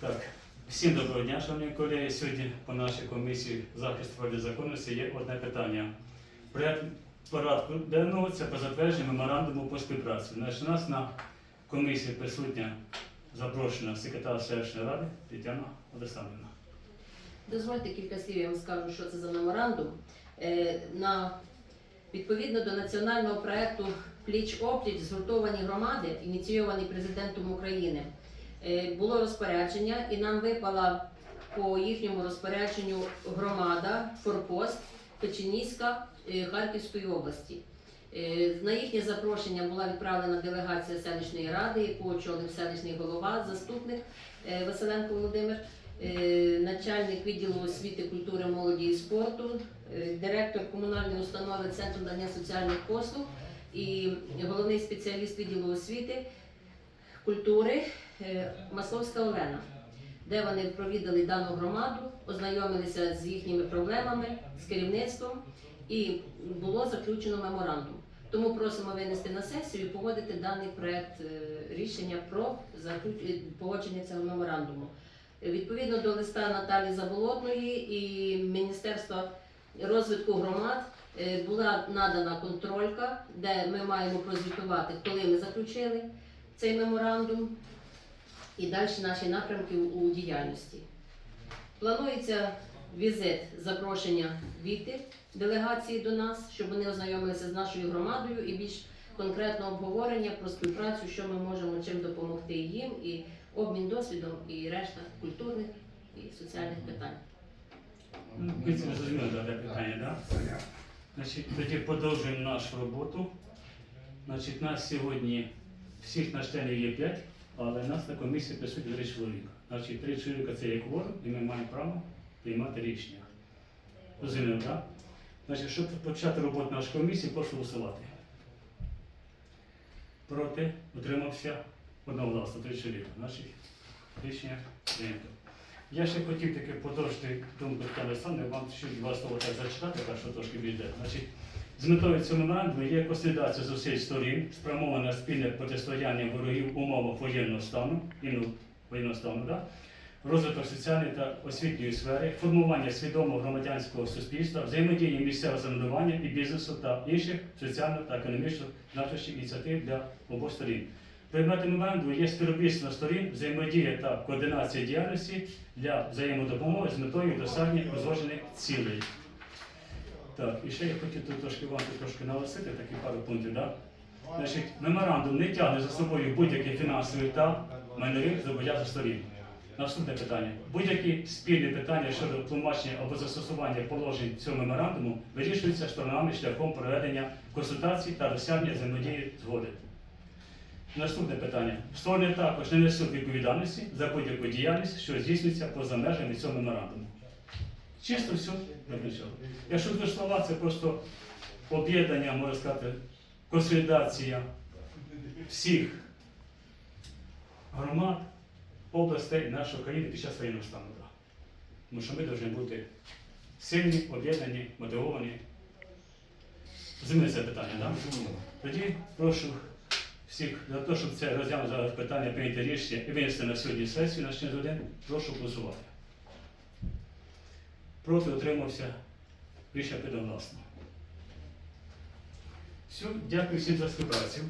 Так, всім доброго дня, шановні колеги. Сьогодні по нашій комісії захисту води законності є одне питання. Проект порядку денного це по затвердженню меморандуму по співпраці. Значить, у нас на комісії присутня запрошена секретар селищної ради Тетяна Олександрівна. Дозвольте кілька слів, я вам скажу, що це за меморандум. Е, На, відповідно до національного проекту Пліч опліч згуртовані громади, ініційований президентом України, було розпорядження, і нам випала по їхньому розпорядженню громада Форпост Печеніська е, Харківської області. Е, На їхнє запрошення була відправлена делегація селищної ради, яку очолив селищний голова, заступник е, Василенко Володимир е, начальник відділу освіти, культури, молоді і спорту, е, директор комунальної установи Центру надання соціальних послуг і головний спеціаліст відділу освіти, культури е, Масловська Олена, де вони провідали дану громаду, ознайомилися з їхніми проблемами, з керівництвом і було заключено меморандум. Тому просимо винести на сесію і погодити даний проект е, рішення про е, погодження цього меморандуму. Відповідно до листа Наталі Заболотної і Міністерства розвитку громад була надана контролька, де ми маємо прозвітувати, коли ми заключили цей меморандум і далі наші напрямки у діяльності. Планується візит запрошення віти делегації до нас, щоб вони ознайомилися з нашою громадою і більш конкретно обговорення про співпрацю, що ми можемо чим допомогти їм, і обмін досвідом, і решта культурних і соціальних питань. Це зрозуміли дане питання, так? Значить, тоді продовжуємо нашу роботу. Значить, нас сьогодні всіх на членів є 5, але нас на комісії присутні 3 чоловіка. Значить, 3 чоловіка це є кворум, і ми маємо право приймати рішення. Розуміємо, так? Значить, щоб почати роботу нашої комісії, прошу голосувати. Проти, утримався одноголосно, 3 чоловіка. Значить, рішення прийнято. Я ще хотів таки продовжити думку Тетяни Олександри, вам ще два слова так зачитати, так що трошки більше. Значить, з метою цього меморандуму є консолідація зусиль сторін, спрямована спільне протистояння ворогів умовах воєнного стану, ну, воєнного стану, да? розвиток соціальної та освітньої сфери, формування свідомого громадянського суспільства, взаємодії місцевого самоврядування і бізнесу та інших соціально та економічно значущих ініціатив для обох сторін. Предметом меморандуму є співробітництво сторін, взаємодія та координація діяльності для взаємодопомоги з метою досягнення узгоджених цілей. Так, і ще я хотів тут трошки вам трошки наголосити, такі пару пунктів. Да? Значить, меморандум не тягне за собою будь-які фінансові та майнові зобов'язання сторін. Наступне питання. Будь-які спільні питання щодо тлумачення або застосування положень цього меморандуму вирішуються сторонами шляхом проведення консультацій та досягнення взаємодії згоди. Наступне питання. Сторони також не несуть відповідальності за будь-яку діяльність, що здійснюється поза межами цього меморандуму. Чисто все для чого. Якщо два слова, це просто об'єднання, можна сказати, консолідація всіх громад, областей нашої країни під час воєнного стану. Тому що ми повинні бути сильні, об'єднані, мотивовані. Розумієте це питання, так? Тоді прошу всіх за те, щоб це розглянути питання, прийняти рішення і винести на сьогодні сесію на через один, прошу голосувати. Проти отримався рішення підоносно. Все, дякую всім за співпрацю.